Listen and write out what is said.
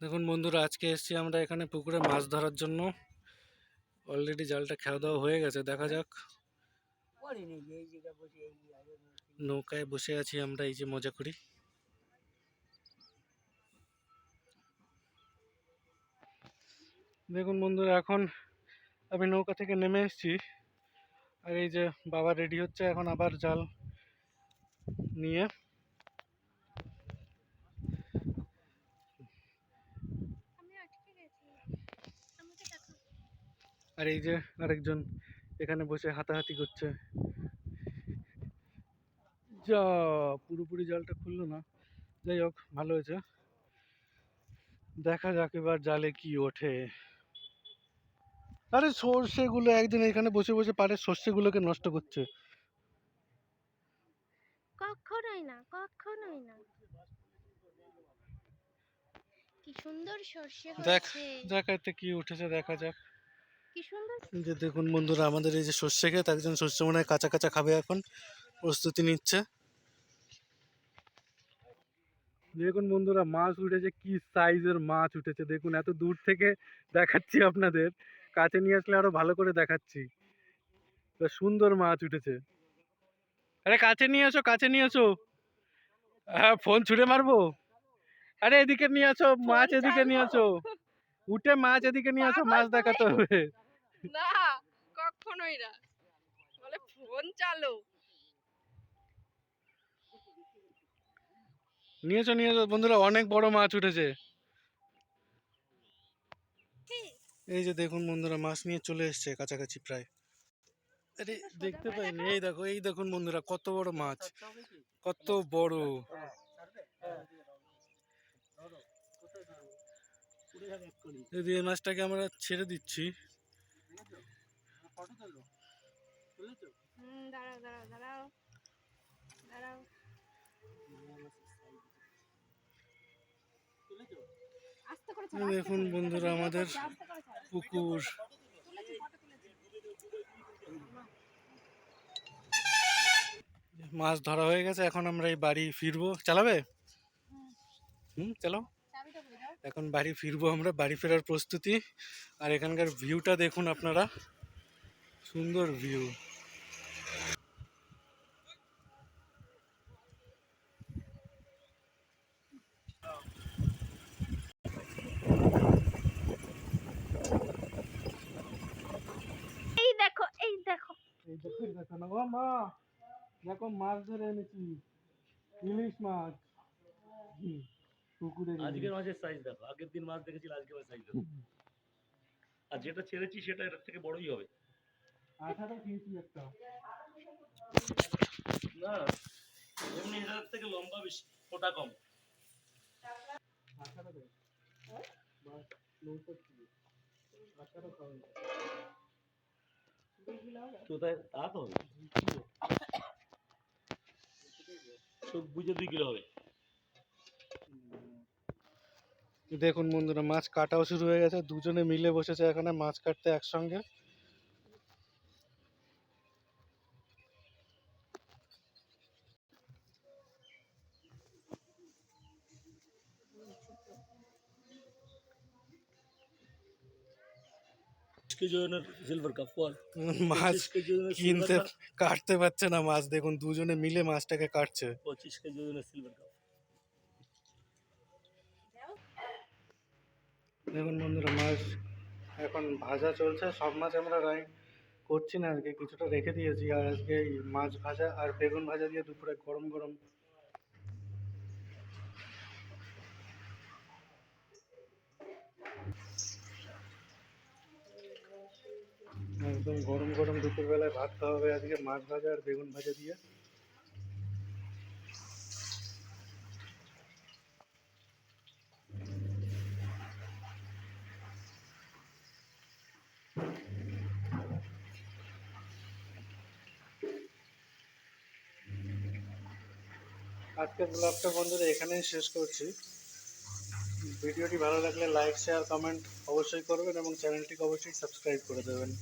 দেখুন বন্ধুরা, আজকে এসেছি আমরা এখানে পুকুরে মাছ ধরার জন্য। অলরেডি জালটা খাওয়া দাওয়া হয়ে গেছে, দেখা যাক। নৌকায় বসে আছি আমরা, এই যে মজা করি। দেখুন বন্ধুরা, এখন আমি নৌকা থেকে নেমে এসেছি। আর এই যে বাবা রেডি হচ্ছে, এখন আবার জাল নিয়ে আমি আটকে গেছি আমাকে দেখো আর এই যে আরেকজন এখানে বসে হাতাহাতি করছে। যা পুরোপুরি জালটা খুললো না। যাই হোক ভালো হয়েছে। দেখা যাক এবার জালে কি ওঠে। আরে সর্ষেগুলো একদিন এখানে বসে বসে পারে সর্ষেগুলোকে নষ্ট করছে। কখনোই না কখনোই না। কি সুন্দর সর্ষে দেখ হয়েছে। দেখ এতে কি উঠেছে দেখা যাক। কি সুন্দর? যে দেখুন বন্ধুরা আমাদের এই যে সর্ষে ক্ষেত একজন সর্ষে মনে হয় কাঁচা কাঁচা খাবে এখন। প্রস্তুতি নিচ্ছে। দেখুন বন্ধুরা মাছ উঠেছে কি সাইজের মাছ উঠেছে। দেখুন এত দূর থেকে দেখাচ্ছি আপনাদের। কাছে নিয়ে আসলে আরও ভালো করে দেখাচ্ছি। সুন্দর মাছ উঠেছে। আরে কাছে নিয়ে এসো কাছে নিয়ে এসো। হ্যাঁ ফোন ছুঁড়ে মারবো? আরে এদিকে নিয়ে আসো মাছ এদিকে নিয়ে আসো উঠে মাছ এদিকে নিয়ে আসো মাছ দেখাতে হবে। না কখনোই না। বলে ফোন চালো। নিয়েছো নিয়েছো। বন্ধুরা অনেক বড় মাছ উঠেছে। এই যে দেখুন বন্ধুরা মাছ নিয়ে চলে এসছে কাছাকাছি প্রায়। আরে দেখতে পাইনি। এই দেখো এই দেখুন বন্ধুরা কত বড় মাছ। কত বড়। এই মাছটাকে আমরা ছেড়ে দিচ্ছি। হুম দাঁড়াও দাঁড়াও দাঁড়াও। দাঁড়াও। দেখুন বন্ধুরা আমাদের পুকুর মাছ ধরা হয়ে গেছে এখন আমরা এই বাড়ি ফিরবো। চালাবে? হুম চালাও। এখন বাড়ি ফিরবো আমরা বাড়ি ফেরার প্রস্তুতি। আর এখানকার ভিউটা দেখুন আপনারা। সুন্দর ভিউ এই দেখো। এই দেখো এই দেখো না ও মা। দেখো মাছ ধরে এনেছি। ইলিশ মাছ। হুম, পুকুরের আজকের মাছের সাইজ দেখো। আগের দিন মাছ দেখেছিল আজকে মাছ সাইজ দেখো। আর যেটা ছেড়েছি সেটা এর থেকে বড়ই হবে। আঠারো খেয়েছি একটা। না এমনি এটার থেকে লম্বা বেশি মোটা কম। আঠারো মাছ আঠারো পাউন্ড বুঝে দুই কিলো হবে। দেখুন বন্ধুরা, মাছ কাটাও শুরু হয়ে গেছে। দুজনে মিলে বসেছে এখানে মাছ কাটতে একসঙ্গে। কেজি সিলভার কাপ বল মাছ কেজি কিনতে কাটতে পারছে না মাছ দেখুন দুজনে মিলে মাছটাকে কাটছে। পঁচিশ সিলভার কাপ দেখুন বন্ধুরা মাছ এখন ভাজা চলছে সব মাছ আমরা রাই করছি না আজকে কিছুটা রেখে দিয়েছি আর আজকে মাছ ভাজা আর বেগুন ভাজা দিয়ে দুপুরে গরম গরম একদম গরম গরম দুপুরবেলায় ভাত খাওয়া হবে আজকে, মাছ ভাজা আর বেগুন ভাজা দিয়ে। আজকের ব্লগটা বন্ধুরা এখানেই শেষ করছি। ভিডিওটি ভালো লাগলে লাইক শেয়ার কমেন্ট অবশ্যই করবেন এবং চ্যানেলটিকে অবশ্যই সাবস্ক্রাইব করে দেবেন।